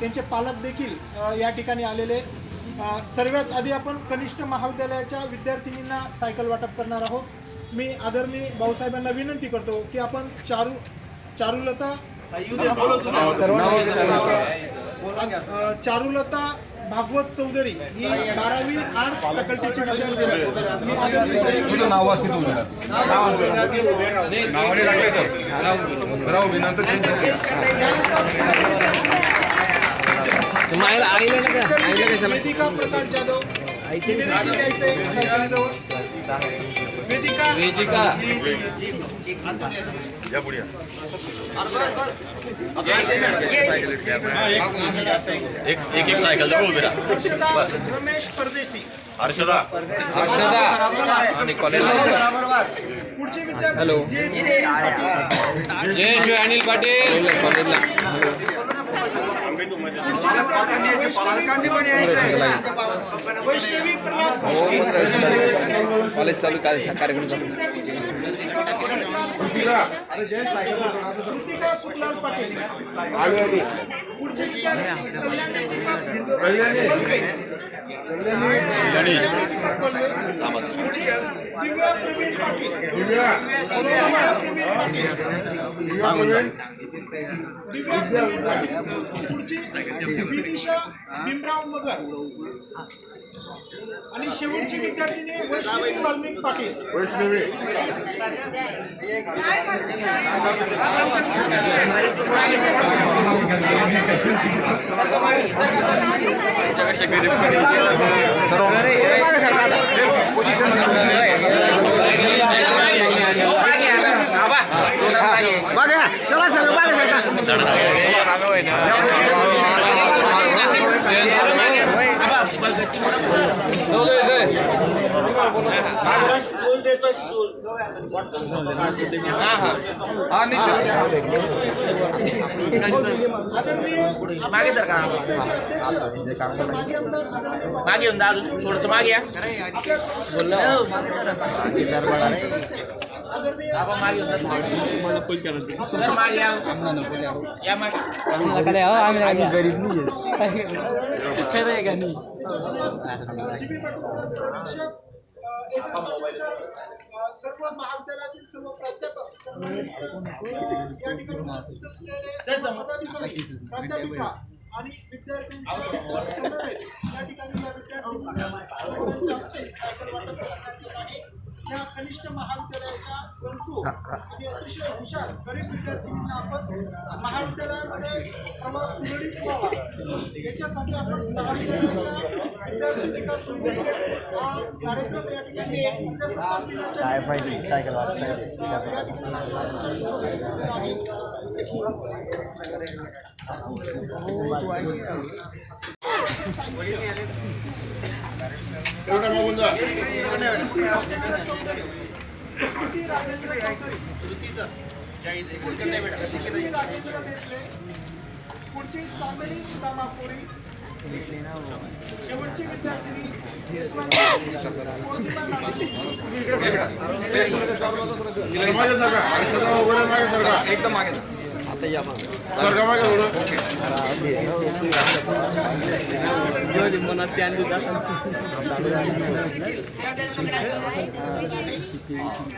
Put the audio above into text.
त्यांचे पालक देखील या ठिकाणी आलेले सर्वात आधी आपण कनिष्ठ महाविद्यालयाच्या विद्यार्थिनींना सायकल वाटप करणार आहोत मी आदरणीय भाऊसाहेबांना विनंती करतो की आपण चारू चारुलता चारुलता भागवत चौधरी ही बारावी आर्ट्स फॅकल्टीची विद्यार्थी आईला आईला नका आईला कशाला वेदिका प्रकाश जाधव. आईचे विनंती द्यायचंय सायकलीजवळ वेदिका. वेदिका. या पुढे एक एक एक सायकल जवळ उभी राहा. रमेश परदेशी. हर्षदा. अक्षदा आणि कॉलेजला हॅलो. जे- जय शिव अनिल पाटील. कॉलेजला कॉलेज चालू कार्य- कार्यक्रम चालू दिव्या भीमराव मगर आणि शेवटची विद्यार्थिनी वैष्णवी वाल्मिक पाटील. जय हा मागे सर का मागे येऊन अजून थोडस मागे या आपण मागे येऊन जा. या. सर्व महाविद्यालयातील सर्व प्राध्यापक सर्व या ठिकाणी उपस्थित असलेले प्राध्यापिका आणि विद्यार्थ्यांच्या समवेत या ठिकाणी विद्यार्थ्यांच्या हस्ते सायकल वाटप करण्यात येत आहे या कनिष्ठ महाविद्यालयाच्या गरजू आणि अतिशय हुशार गरीब विद्यार्थ्यांना आपण महाविद्यालयामध्ये प्रवास सुरळीत व्हावा. याच्यासाठी आपण महाविद्यालयाच्या विद्यार्थी विकास हा कार्यक्रम या ठिकाणी प्रजासत्ताक दिनाच्या निमित्ताने, या राजेंद्र चौधरी पुढची राजेंद्र देसले चांदणी सुदामा कोरी शेवटची विद्यार्थिनी एकदम मागे जा. सरका मागे ¡Suscríbete al canal!